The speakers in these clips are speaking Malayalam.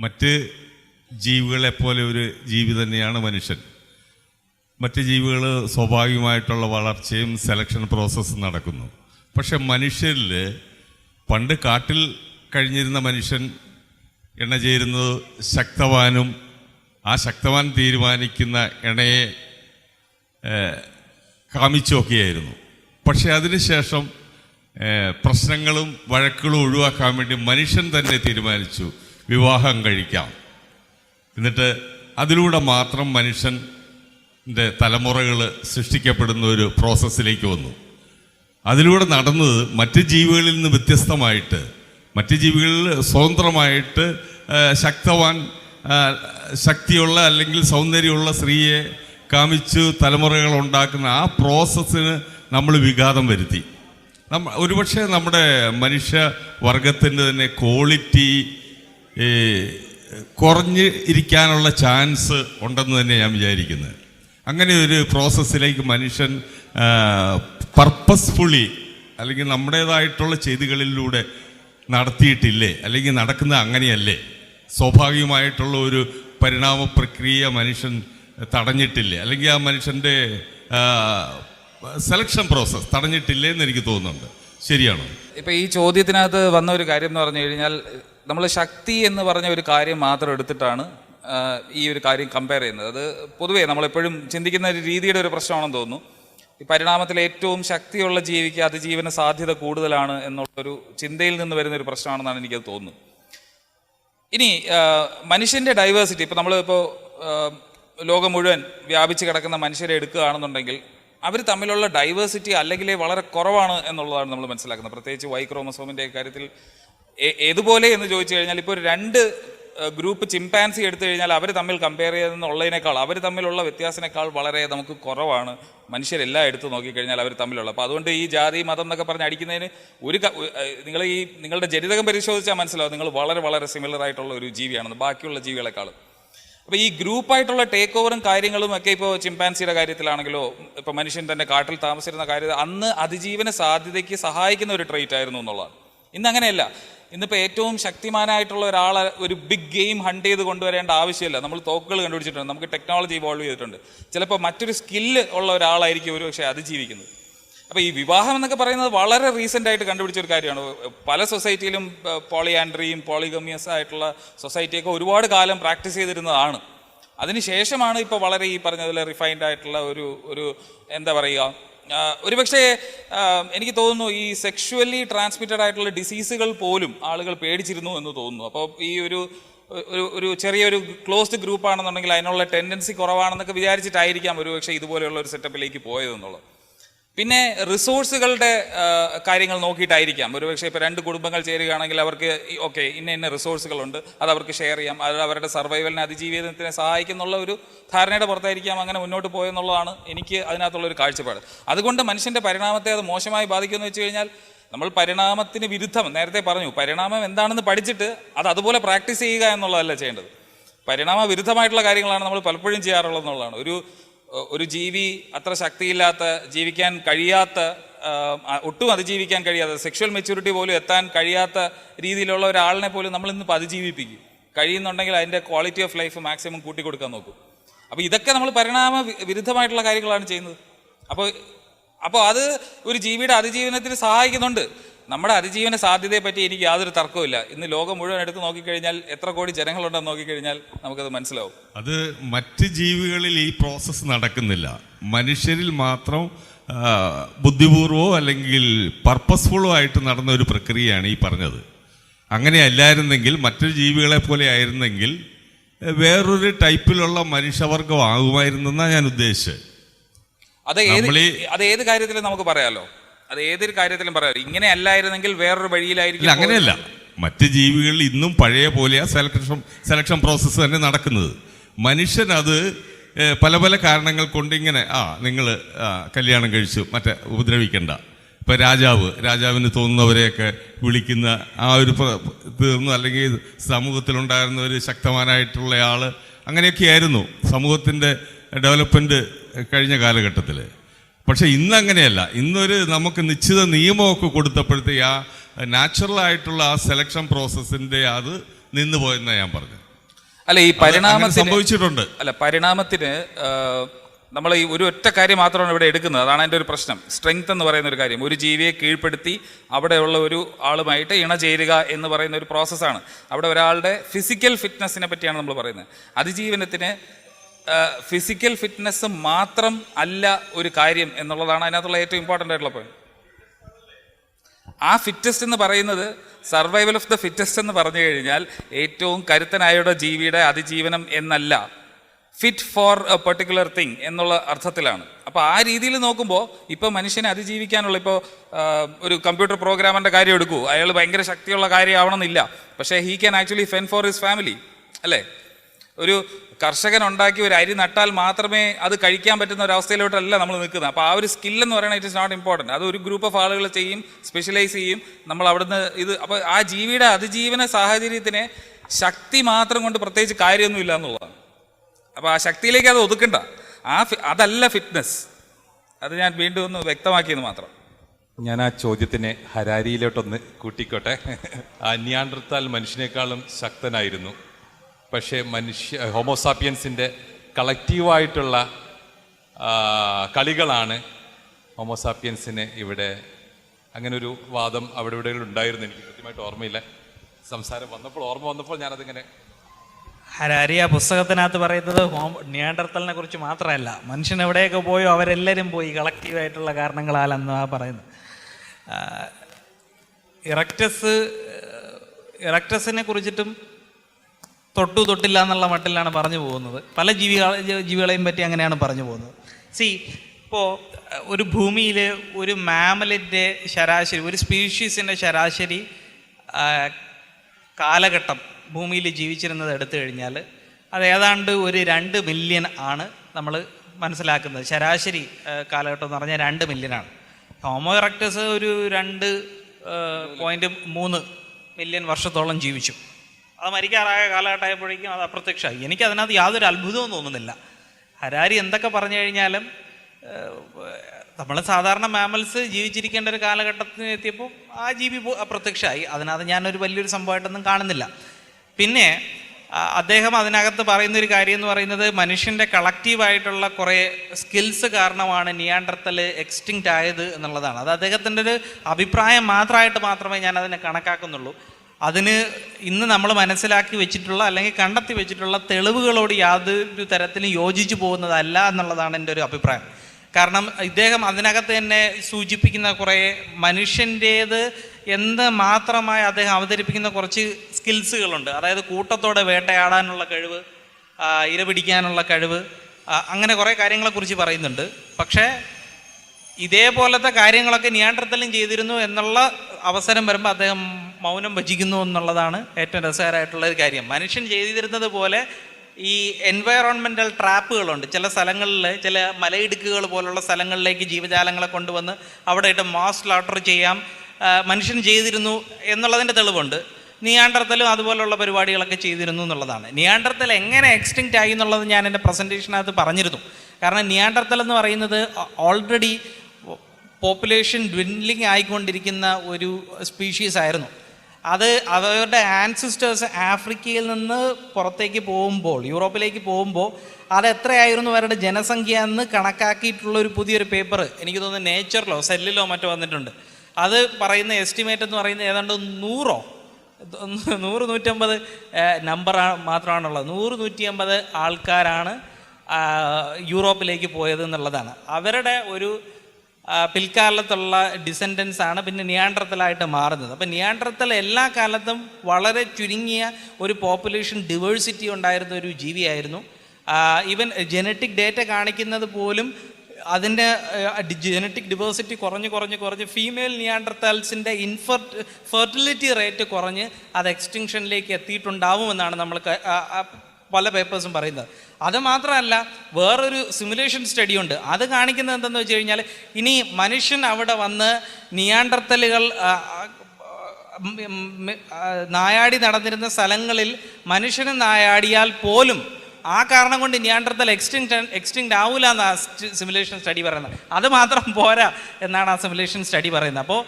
മറ്റ് ജീവികളെ പോലെ ഒരു ജീവി തന്നെയാണ് മനുഷ്യൻ. മറ്റ് ജീവികൾ സ്വാഭാവികമായിട്ടുള്ള വളർച്ചയും സെലക്ഷൻ പ്രോസസ്സും നടക്കുന്നു. പക്ഷെ മനുഷ്യരിൽ പണ്ട് കാട്ടിൽ കഴിഞ്ഞിരുന്ന മനുഷ്യൻ എണ്ണ ചേരുന്നത് ശക്തവാനും ആ ശക്തവാൻ തീരുമാനിക്കുന്ന ഇണയെ കാമിച്ചൊക്കെയായിരുന്നു പക്ഷെ അതിനുശേഷം പ്രശ്നങ്ങളും വഴക്കുകളും ഒഴിവാക്കാൻ വേണ്ടി മനുഷ്യൻ തന്നെ തീരുമാനിച്ചു. വിവാഹം കഴിക്കാം. എന്നിട്ട് അതിലൂടെ മാത്രം മനുഷ്യന്റെ തലമുറകൾ സൃഷ്ടിക്കപ്പെടുന്ന ഒരു പ്രോസസ്സിലേക്ക് വന്നു. അതിലൂടെ നടന്നത് മറ്റ് ജീവികളിൽ നിന്ന് വ്യത്യസ്തമായിട്ട് മറ്റ് ജീവികളിൽ സ്വതന്ത്രമായിട്ട് ശക്തവാൻ ശക്തിയുള്ള അല്ലെങ്കിൽ സൗന്ദര്യമുള്ള സ്ത്രീയെ കാമിച്ചു തലമുറകൾ ഉണ്ടാക്കുന്ന ആ പ്രോസസ്സിന് നമ്മൾ വിഘാതം വരുത്തി. നമ്മ ഒരുപക്ഷെ നമ്മുടെ മനുഷ്യ വർഗത്തിന്റെ തന്നെ ക്വാളിറ്റി ഈ, കുറഞ്ഞ് ഇരിക്കാനുള്ള ചാൻസ് ഉണ്ടെന്ന് തന്നെ ഞാൻ വിചാരിക്കുന്നത്. അങ്ങനെ ഒരു പ്രോസസ്സിലേക്ക് മനുഷ്യൻ പർപ്പസ്ഫുള്ളി അല്ലെങ്കിൽ നമ്മുടേതായിട്ടുള്ള ചെയ്തികളിലൂടെ നടത്തിയിട്ടില്ലേ? അല്ലെങ്കിൽ നടക്കുന്നത് അങ്ങനെയല്ലേ? സ്വാഭാവികമായിട്ടുള്ള ഒരു പരിണാമ പ്രക്രിയ മനുഷ്യൻ തടഞ്ഞിട്ടില്ലേ? അല്ലെങ്കിൽ ആ മനുഷ്യന്റെ സെലക്ഷൻ പ്രോസസ്സ് തടഞ്ഞിട്ടില്ലേ എന്ന് എനിക്ക് തോന്നുന്നുണ്ട്. ശരിയാണോ? ഇപ്പം ഈ ചോദ്യത്തിനകത്ത് വന്ന ഒരു കാര്യം എന്ന് പറഞ്ഞു കഴിഞ്ഞാൽ നമ്മൾ ശക്തി എന്ന് പറഞ്ഞ ഒരു കാര്യം മാത്രം എടുത്തിട്ടാണ് ഈ ഒരു കാര്യം കമ്പയർ ചെയ്യുന്നത്. അത് പൊതുവേ നമ്മളെപ്പോഴും ചിന്തിക്കുന്ന ഒരു രീതിയുടെ ഒരു പ്രശ്നമാണെന്ന് തോന്നുന്നു. ഈ പരിണാമത്തിൽ ഏറ്റവും ശക്തിയുള്ള ജീവിക്ക് അതിജീവന സാധ്യത കൂടുതലാണ് എന്നുള്ളൊരു ചിന്തയിൽ നിന്ന് വരുന്ന ഒരു പ്രശ്നമാണെന്നാണ് എനിക്കത് തോന്നുന്നത്. ഇനി മനുഷ്യന്റെ ഡൈവേഴ്സിറ്റി ഇപ്പോൾ നമ്മളിപ്പോൾ ലോകം മുഴുവൻ വ്യാപിച്ച് കിടക്കുന്ന മനുഷ്യരെ എടുക്കുകയാണെന്നുണ്ടെങ്കിൽ അവർ തമ്മിലുള്ള ഡൈവേഴ്സിറ്റി അല്ലെങ്കിൽ വളരെ കുറവാണ് എന്നുള്ളതാണ് നമ്മൾ മനസ്സിലാക്കുന്നത്. പ്രത്യേകിച്ച് വൈ ക്രോമസോമിന്റെ കാര്യത്തിൽ ഏതുപോലെ എന്ന് ചോദിച്ചു കഴിഞ്ഞാൽ ഇപ്പോൾ രണ്ട് ഗ്രൂപ്പ് ചിമ്പാൻസി എടുത്തു കഴിഞ്ഞാൽ അവർ തമ്മിൽ കമ്പയർ ചെയ്യുന്നുള്ളതിനേക്കാൾ അവർ തമ്മിലുള്ള വ്യത്യാസത്തിനേക്കാൾ വളരെ നമുക്ക് കുറവാണ് മനുഷ്യരെല്ലാം എടുത്ത് നോക്കിക്കഴിഞ്ഞാൽ അവർ തമ്മിലുള്ള. അപ്പോൾ അതുകൊണ്ട് ഈ ജാതി മതം എന്നൊക്കെ പറഞ്ഞ് അടിക്കുന്നതിന് ഒരു നിങ്ങൾ ഈ നിങ്ങളുടെ ജനിതകം പരിശോധിച്ചാൽ മനസ്സിലാവും നിങ്ങൾ വളരെ വളരെ സിമിലർ ആയിട്ടുള്ള ഒരു ജീവിയാണെന്ന് ബാക്കിയുള്ള ജീവികളെക്കാളും. അപ്പോൾ ഈ ഗ്രൂപ്പായിട്ടുള്ള ടേക്ക് ഓവറും കാര്യങ്ങളും ഒക്കെ ഇപ്പോൾ ചിമ്പാൻസിയുടെ കാര്യത്തിലാണെങ്കിലോ ഇപ്പോൾ മനുഷ്യൻ തന്നെ കാട്ടിൽ താമസിച്ചിരുന്ന കാര്യത്തിൽ അന്ന് അതിജീവന സാധ്യതയ്ക്ക് സഹായിക്കുന്ന ഒരു ട്രേറ്റ് ആയിരുന്നു എന്നുള്ളതാണ്. ഇന്ന് അങ്ങനെയല്ല. ഇന്നിപ്പോൾ ഏറ്റവും ശക്തിമാനായിട്ടുള്ള ഒരാളെ ഒരു ബിഗ് ഗെയിം ഹണ്ട് ചെയ്ത് കൊണ്ടുവരേണ്ട ആവശ്യമില്ല. നമ്മൾ തോക്കുകൾ കണ്ടുപിടിച്ചിട്ടുണ്ട്. നമുക്ക് ടെക്നോളജി ഇവോൾവ് ചെയ്തിട്ടുണ്ട്. ചിലപ്പോൾ മറ്റൊരു സ്കില്ല് ഉള്ള ഒരാളായിരിക്കും ഒരു പക്ഷേ അതിജീവിക്കുന്നത്. അപ്പോൾ ഈ വിവാഹം എന്നൊക്കെ പറയുന്നത് വളരെ റീസെന്റ് ആയിട്ട് കണ്ടുപിടിച്ച ഒരു കാര്യമാണ്. പല സൊസൈറ്റിയിലും പോളിയാൻഡ്രിയും പോളിഗമിയസ് ആയിട്ടുള്ള സൊസൈറ്റിയൊക്കെ ഒരുപാട് കാലം പ്രാക്ടീസ് ചെയ്തിരുന്നതാണ്. അതിനുശേഷമാണ് ഇപ്പോൾ വളരെ ഈ പറഞ്ഞതിൽ റിഫൈൻഡ് ആയിട്ടുള്ള ഒരു ഒരു എന്താ പറയുക ഒരുപക്ഷേ എനിക്ക് തോന്നുന്നു ഈ സെക്ഷുവലി ട്രാൻസ്മിറ്റഡ് ആയിട്ടുള്ള ഡിസീസുകൾ പോലും ആളുകൾ പേടിച്ചിരുന്നു എന്ന് തോന്നുന്നു. അപ്പോൾ ഈ ഒരു ഒരു ഒരു ചെറിയൊരു ക്ലോസ്ഡ് ഗ്രൂപ്പ് ആണെന്നുണ്ടെങ്കിൽ അതിനുള്ള ടെൻഡൻസി കുറവാണെന്നൊക്കെ വിചാരിച്ചിട്ടായിരിക്കാം ഒരു പക്ഷേ ഇതുപോലെയുള്ള ഒരു സെറ്റപ്പിലേക്ക് പോയതെന്നുള്ളത്. പിന്നെ റിസോഴ്സുകളുടെ കാര്യങ്ങൾ നോക്കിയിട്ടായിരിക്കാം. ഒരുപക്ഷെ ഇപ്പോൾ രണ്ട് കുടുംബങ്ങൾ ചേരുകയാണെങ്കിൽ അവർക്ക് ഓക്കെ ഇന്ന ഇന്ന റിസോഴ്സുകളുണ്ട് അത് അവർക്ക് ഷെയർ ചെയ്യാം. അത് അവരുടെ സർവൈവലിനെ അതിജീവിതത്തിനെ സഹായിക്കുന്നുള്ള ഒരു ധാരണയുടെ പുറത്തായിരിക്കാം അങ്ങനെ മുന്നോട്ട് പോയെന്നുള്ളതാണ് എനിക്ക് അതിനകത്തുള്ള ഒരു കാഴ്ചപ്പാട്. അതുകൊണ്ട് മനുഷ്യന്റെ പരിണാമത്തെ അത് മോശമായി ബാധിക്കുമെന്ന് വെച്ച് കഴിഞ്ഞാൽ നമ്മൾ പരിണാമത്തിന് വിരുദ്ധം നേരത്തെ പറഞ്ഞു പരിണാമം എന്താണെന്ന് പഠിച്ചിട്ട് അത് അതുപോലെ പ്രാക്ടീസ് ചെയ്യുക എന്നുള്ളതല്ല ചെയ്യേണ്ടത്. പരിണാമ വിരുദ്ധമായിട്ടുള്ള കാര്യങ്ങളാണ് നമ്മൾ പലപ്പോഴും ചെയ്യാറുള്ളത് എന്നുള്ളതാണ് ഒരു ഒരു ജീവി അത്ര ശക്തിയില്ലാത്ത ജീവിക്കാൻ കഴിയാത്ത ഒട്ടും അതിജീവിക്കാൻ കഴിയാത്ത സെക്ഷൽ മെച്യൂരിറ്റി പോലും എത്താൻ കഴിയാത്ത രീതിയിലുള്ള ഒരാളിനെ പോലും നമ്മൾ ഇന്ന് അതിജീവിപ്പിക്കും. കഴിയുന്നുണ്ടെങ്കിൽ അതിന്റെ ക്വാളിറ്റി ഓഫ് ലൈഫ് മാക്സിമം കൂട്ടി കൊടുക്കാൻ നോക്കും. അപ്പോൾ ഇതൊക്കെ നമ്മൾ പരിണാമ വിരുദ്ധമായിട്ടുള്ള കാര്യങ്ങളാണ് ചെയ്യുന്നത്. അപ്പോൾ അപ്പോൾ അത് ഒരു ജീവിയുടെ അതിജീവനത്തിന് സഹായിക്കുന്നുണ്ട്. നമ്മുടെ അതിജീവന സാധ്യതയെ പറ്റി എനിക്ക് യാതൊരു തർക്കവുമില്ല. ഇന്ന് ലോകം മുഴുവൻ എടുത്ത് നോക്കിക്കഴിഞ്ഞാൽ എത്ര കോടി ജനങ്ങളുണ്ടെന്ന് നോക്കിക്കഴിഞ്ഞാൽ നമുക്കത് മനസ്സിലാവും. അത് മറ്റ് ജീവികളിൽ ഈ പ്രോസസ്സ് നടക്കുന്നില്ല. മനുഷ്യരിൽ മാത്രം ബുദ്ധിപൂർവോ അല്ലെങ്കിൽ പർപ്പസ്ഫുള്ളോ ആയിട്ട് നടന്ന ഒരു പ്രക്രിയയാണ് ഈ പറഞ്ഞത്. അങ്ങനെ അല്ലായിരുന്നെങ്കിൽ മറ്റൊരു ജീവികളെ പോലെ ആയിരുന്നെങ്കിൽ വേറൊരു ടൈപ്പിലുള്ള മനുഷ്യവർഗം ആകുമായിരുന്നെന്നാണ് ഞാൻ ഉദ്ദേശിച്ചത്. അത് ഏത് അത് ഏത് കാര്യത്തിലും നമുക്ക് പറയാലോ? അത് ഏതൊരു കാര്യത്തിലും പറയാം. ഇങ്ങനെ അല്ലായിരുന്നെങ്കിൽ വേറൊരു വഴിയിലായിരിക്കും അങ്ങനെയല്ല. മറ്റ് ജീവികളിൽ ഇന്നും പഴയ പോലെയാ സെലക്ഷൻ സെലക്ഷൻ പ്രോസസ്സ് തന്നെ നടക്കുന്നത്. മനുഷ്യൻ അത് പല പല കാരണങ്ങൾ കൊണ്ട് ഇങ്ങനെ ആ നിങ്ങൾ കല്യാണം കഴിച്ചു മറ്റേ ഉപദ്രവിക്കണ്ട. ഇപ്പം രാജാവ് രാജാവിന് തോന്നുന്നവരെയൊക്കെ വിളിക്കുന്ന ആ ഒരു തീർന്നു അല്ലെങ്കിൽ സമൂഹത്തിലുണ്ടായിരുന്ന ഒരു ശക്തമാനായിട്ടുള്ള ആൾ അങ്ങനെയൊക്കെയായിരുന്നു സമൂഹത്തിന്റെ ഡെവലപ്മെന്റ് കഴിഞ്ഞ കാലഘട്ടത്തിൽ പക്ഷെ ഇന്ന് അങ്ങനെയല്ല ഇന്നൊരു നമുക്ക് നിശ്ചിത നിയമമൊക്കെ കൊടുത്തപ്പോഴത്തെ ആ നാച്ചുറൽ ആയിട്ടുള്ള ആ സെലക്ഷൻ പ്രോസസ്സിന്റെ അത് നിന്ന് പോയെന്നാണ് ഞാൻ പറഞ്ഞത്. അല്ല ഈ പരിണാമം സംഭവിച്ചിട്ടുണ്ട്. അല്ല പരിണാമത്തിന് നമ്മൾ ഈ ഒരു ഒറ്റ കാര്യം മാത്രമാണ് ഇവിടെ എടുക്കുന്നത്. അതാണ് എന്റെ ഒരു പ്രശ്നം. സ്ട്രെങ്ത് എന്ന് പറയുന്ന ഒരു കാര്യം. ഒരു ജീവിയെ കീഴ്പ്പെടുത്തി അവിടെയുള്ള ഒരു ആളുമായിട്ട് ഇണചേരുക എന്ന് പറയുന്ന ഒരു പ്രോസസ്സാണ് അവിടെ ഒരാളുടെ ഫിസിക്കൽ ഫിറ്റ്നസ്സിനെ പറ്റിയാണ് നമ്മൾ പറയുന്നത്. അതിജീവനത്തിന് ഫിസിക്കൽ ഫിറ്റ്നസ് മാത്രം അല്ല ഒരു കാര്യം എന്നുള്ളതാണ് അതിനകത്തുള്ള ഏറ്റവും ഇമ്പോർട്ടന്റ് ആയിട്ടുള്ള പോയിന്റ് ആ ഫിറ്റസ്റ്റ് എന്ന് പറയുന്നത് സർവൈവൽ ഓഫ് ദ ഫിറ്റസ്റ്റ് എന്ന് പറഞ്ഞു കഴിഞ്ഞാൽ ഏറ്റവും കരുത്തനായുടെ ജീവിയുടെ അതിജീവനം എന്നല്ല. Fit for a particular thing എന്നുള്ള അർത്ഥത്തിലാണ്. അപ്പോൾ ആ രീതിയിൽ നോക്കുമ്പോൾ ഇപ്പോൾ മനുഷ്യനെ അതിജീവിക്കാനുള്ള ഇപ്പോൾ ഒരു കമ്പ്യൂട്ടർ പ്രോഗ്രാമറിന്റെ കാര്യം എടുക്കൂ. അയാൾ ഭയങ്കര ശക്തിയുള്ള കാര്യമാവണമെന്നില്ല. പക്ഷേ he can actually fend for his family അല്ലേ? ഒരു കർഷകൻ ഉണ്ടാക്കി ഒരു അരി നട്ടാൽ മാത്രമേ അത് കഴിക്കാൻ പറ്റുന്ന ഒരു അവസ്ഥയിലോട്ടല്ല നമ്മൾ നിൽക്കുന്നത്. അപ്പോൾ ആ ഒരു സ്കില്ലെന്ന് പറയുന്നത് ഇറ്റ് ഇസ് നോട്ട് ഇമ്പോർട്ടന്റ് അത് ഒരു ഗ്രൂപ്പ് ഓഫ് ആളുകൾ ചെയ്യും സ്പെഷ്യലൈസ് ചെയ്യും. നമ്മൾ അവിടുന്ന് ഇത് അപ്പോൾ ആ ജീവിയുടെ അതിജീവന സാഹചര്യത്തിനെ ശക്തി മാത്രം കൊണ്ട് പ്രത്യേകിച്ച് കാര്യമൊന്നുമില്ല എന്നുള്ളതാണ്. അപ്പോൾ ആ ശക്തിയിലേക്ക് അത് ഒതുക്കണ്ട. ആ അതല്ല ഫിറ്റ്നസ് അത് ഞാൻ വീണ്ടും ഒന്ന് വ്യക്തമാക്കിയെന്ന് മാത്രം. ഞാൻ ആ ചോദ്യത്തിനെ ഹരാരിയിലോട്ടൊന്ന് കൂട്ടിക്കോട്ടെ. ആ മനുഷ്യനേക്കാളും ശക്തനായിരുന്നു. പക്ഷേ മനുഷ്യ ഹോമോസാപ്പിയൻസിന്റെ കളക്റ്റീവായിട്ടുള്ള കളികളാണ് ഹോമോസാപ്പിയൻസിനെ ഇവിടെ അങ്ങനെ ഒരു വാദം അവിടെ ഇവിടെ ഉണ്ടായിരുന്നു. എനിക്ക് കൃത്യമായിട്ട് ഓർമ്മയില്ല. സംസാരം വന്നപ്പോൾ ഓർമ്മ വന്നപ്പോൾ ഞാനതിങ്ങനെ ഹരാരി ആ പുസ്തകത്തിനകത്ത് പറയുന്നത് ഹോം നിയാണ്ടർത്തലിനെ കുറിച്ച് മാത്രമല്ല. മനുഷ്യൻ എവിടെയൊക്കെ പോയോ അവരെല്ലാവരും പോയി കളക്റ്റീവായിട്ടുള്ള കാരണങ്ങളാലെന്ന് പറയുന്നത്. ഇറക്റ്റസ് ഇറക്റ്റസിനെ കുറിച്ചിട്ടും തൊട്ടു തൊട്ടില്ല എന്നുള്ള മട്ടിലാണ് പറഞ്ഞു പോകുന്നത്. പല ജീവികൾ ജീവികളെയും പറ്റി അങ്ങനെയാണ് പറഞ്ഞു പോകുന്നത്. സി ഇപ്പോൾ ഒരു ഭൂമിയിൽ ഒരു മാമലിന്റെ ശരാശരി ഒരു സ്പീഷീസിന്റെ ശരാശരി കാലഘട്ടം ഭൂമിയിൽ ജീവിച്ചിരുന്നത് എടുത്തു കഴിഞ്ഞാൽ അത് ഏതാണ്ട് ഒരു രണ്ട് മില്യൺ ആണ് നമ്മൾ മനസ്സിലാക്കുന്നത്. ശരാശരി കാലഘട്ടം എന്ന് പറഞ്ഞാൽ രണ്ട് മില്യനാണ് ഹോമോ ഇറക്ടസ് ഒരു രണ്ട് പോയിന്റ് മൂന്ന് മില്യൺ വർഷത്തോളം ജീവിച്ചു. അത് മരിക്കാറായ കാലഘട്ടമായപ്പോഴേക്കും അത് അപ്രത്യക്ഷമായി. എനിക്ക് അതിനകത്ത് യാതൊരു അത്ഭുതവും തോന്നുന്നില്ല. ഹരാരി എന്തൊക്കെ പറഞ്ഞു കഴിഞ്ഞാലും നമ്മൾ സാധാരണ മാമൽസ് ജീവിച്ചിരിക്കേണ്ട ഒരു കാലഘട്ടത്തിന് എത്തിയപ്പോൾ ആ ജീവി അപ്രത്യക്ഷമായി. അതിനകത്ത് ഞാനൊരു വലിയൊരു സംഭവമായിട്ടൊന്നും കാണുന്നില്ല. പിന്നെ അദ്ദേഹം അതിനകത്ത് പറയുന്ന ഒരു കാര്യം എന്ന് പറയുന്നത് മനുഷ്യന്റെ കളക്റ്റീവായിട്ടുള്ള കുറേ സ്കിൽസ് കാരണമാണ് നിയാണ്ടർത്തൽ എക്സ്റ്റിങ്ക്റ്റ് ആയത് എന്നുള്ളതാണ്. അത് അദ്ദേഹത്തിന്റെ ഒരു അഭിപ്രായം മാത്രമായിട്ട് മാത്രമേ ഞാൻ അതിനെ കണക്കാക്കുന്നുള്ളൂ. അതിന് ഇന്ന് നമ്മൾ മനസ്സിലാക്കി വെച്ചിട്ടുള്ള അല്ലെങ്കിൽ കണ്ടെത്തി വെച്ചിട്ടുള്ള തെളിവുകളോട് യാതൊരു തരത്തിലും യോജിച്ചു പോകുന്നതല്ല എന്നുള്ളതാണ് എന്റെ ഒരു അഭിപ്രായം. കാരണം ഇദ്ദേഹം അതിനകത്ത് തന്നെ സൂചിപ്പിക്കുന്ന കുറേ മനുഷ്യന്റേത് എന്ത് മാത്രമായി അദ്ദേഹം അവതരിപ്പിക്കുന്ന കുറച്ച് സ്കിൽസുകളുണ്ട് അതായത് കൂട്ടത്തോടെ വേട്ടയാടാനുള്ള കഴിവ് ഇരപിടിക്കാനുള്ള ഇര പിടിക്കാനുള്ള കഴിവ് അങ്ങനെ കുറേ കാര്യങ്ങളെക്കുറിച്ച് പറയുന്നുണ്ട്. പക്ഷേ ഇതേപോലത്തെ കാര്യങ്ങളൊക്കെ നിയാണ്ടർത്തലും ചെയ്തിരുന്നു എന്നുള്ള അവസരം വരുമ്പോൾ അദ്ദേഹം മൗനം ഭജിക്കുന്നു എന്നുള്ളതാണ് ഏറ്റവും രസകരമായിട്ടുള്ള ഒരു കാര്യം. മനുഷ്യൻ ചെയ്തിരുന്നത് പോലെ ഈ എൻവയറോൺമെന്റൽ ട്രാപ്പുകളുണ്ട് ചില സ്ഥലങ്ങളിൽ ചില മലയിടുക്കുകൾ പോലുള്ള സ്ഥലങ്ങളിലേക്ക് ജീവജാലങ്ങളെ കൊണ്ടുവന്ന് അവിടെ ഇട്ട് മാസ് ലാട്ടർ ചെയ്യാം മനുഷ്യൻ ചെയ്തിരുന്നു എന്നുള്ളതിന്റെ തെളിവുണ്ട്. നിയാണ്ടർത്തലും അതുപോലുള്ള പരിപാടികളൊക്കെ ചെയ്തിരുന്നു എന്നുള്ളതാണ്. നിയാണ്ടർത്തൽ എങ്ങനെ എക്സ്റ്റിങ്റ്റ് ആയി എന്നുള്ളത് ഞാൻ എന്റെ പ്രസന്റേഷനകത്ത് പറഞ്ഞിരുന്നു. കാരണം നിയാണ്ടർത്തൽ എന്ന് പറയുന്നത് ഓൾറെഡി പോപ്പുലേഷൻ ഡ്വിൻലിംഗ് ആയിക്കൊണ്ടിരിക്കുന്ന ഒരു സ്പീഷീസ് ആയിരുന്നു. അത് അവരുടെ ആൻസിസ്റ്റേഴ്സ് ആഫ്രിക്കയിൽ നിന്ന് പുറത്തേക്ക് പോകുമ്പോൾ യൂറോപ്പിലേക്ക് പോകുമ്പോൾ അത് എത്രയായിരുന്നു അവരുടെ ജനസംഖ്യ എന്ന് കണക്കാക്കിയിട്ടുള്ള ഒരു പുതിയൊരു പേപ്പർ എനിക്ക് തോന്നുന്നു നേച്ചറിലോ സെല്ലിലോ മറ്റോ വന്നിട്ടുണ്ട്. അത് പറയുന്ന എസ്റ്റിമേറ്റ് എന്ന് പറയുന്നത് ഏതാണ്ട് നൂറോ നൂറ് നൂറ്റമ്പത് നമ്പർ മാത്രമാണുള്ളത്. നൂറ് നൂറ്റി അമ്പത് ആൾക്കാരാണ് യൂറോപ്പിലേക്ക് പോയത് എന്നുള്ളതാണ്. അവരുടെ ഒരു പിൽക്കാലത്തുള്ള ഡിസെൻഡൻസ് ആണ് പിന്നെ നിയാണ്ടർത്തലായിട്ട് മാറുന്നത്. അപ്പം നിയാണ്ടർത്തൽ എല്ലാ കാലത്തും വളരെ ചുരുങ്ങിയ ഒരു പോപ്പുലേഷൻ ഡിവേഴ്സിറ്റി ഉണ്ടായിരുന്ന ഒരു ജീവിയായിരുന്നു. ഈവൻ ജനറ്റിക് ഡേറ്റ കാണിക്കുന്നത് പോലും അതിന്റെ ജനറ്റിക് ഡിവേഴ്സിറ്റി കുറഞ്ഞ് കുറഞ്ഞ് കുറഞ്ഞ് ഫീമെയിൽ നിയാണ്ടർത്താൽസിന്റെ ഇൻഫർ ഫെർട്ടിലിറ്റി റേറ്റ് കുറഞ്ഞ് അത് എക്സ്റ്റിങ്ഷനിലേക്ക് എത്തിയിട്ടുണ്ടാവുമെന്നാണ് നമ്മൾ പല പേപ്പേഴ്സും പറയുന്നത്. അത് മാത്രമല്ല വേറൊരു സിമുലേഷൻ സ്റ്റഡി ഉണ്ട്. അത് കാണിക്കുന്നത് എന്തെന്ന് വെച്ച് കഴിഞ്ഞാൽ ഇനി മനുഷ്യൻ അവിടെ വന്ന് നിയാണ്ടർത്തലുകൾ നായാടി നടന്നിരുന്ന സ്ഥലങ്ങളിൽ മനുഷ്യന് നായാടിയാൽ പോലും ആ കാരണം കൊണ്ട് നിയാണ്ടർത്തൽ എക്സ്റ്റിങ് എക്സ്റ്റിങ് ആവില്ല എന്ന് ആ സിമുലേഷൻ സ്റ്റഡി പറയുന്നത്. അത് മാത്രം പോരാ എന്നാണ് ആ സിമുലേഷൻ സ്റ്റഡി പറയുന്നത്. അപ്പോൾ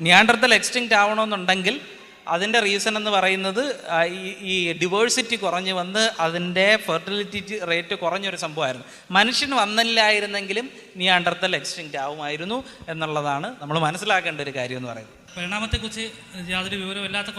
നിയാണ്ടർത്തൽ എക്സ്റ്റിങ് ആവണമെന്നുണ്ടെങ്കിൽ അതിന്റെ റീസൺ എന്ന് പറയുന്നത് ഈ ഡിവേഴ്സിറ്റി കുറഞ്ഞു വന്ന് അതിന്റെ ഫെർട്ടിലിറ്റി റേറ്റ് കുറഞ്ഞൊരു സംഭവമായിരുന്നു. മനുഷ്യൻ വന്നില്ലായിരുന്നെങ്കിലും നീ അണ്ടർത്തൽ എക്സ്റ്റിങ്റ്റ് ആവുമായിരുന്നു എന്നുള്ളതാണ് നമ്മൾ മനസ്സിലാക്കേണ്ട ഒരു കാര്യം എന്ന് പറയുന്നത്. പരിണാമത്തെക്കുറിച്ച് യാതൊരു വിവരമില്ലാത്ത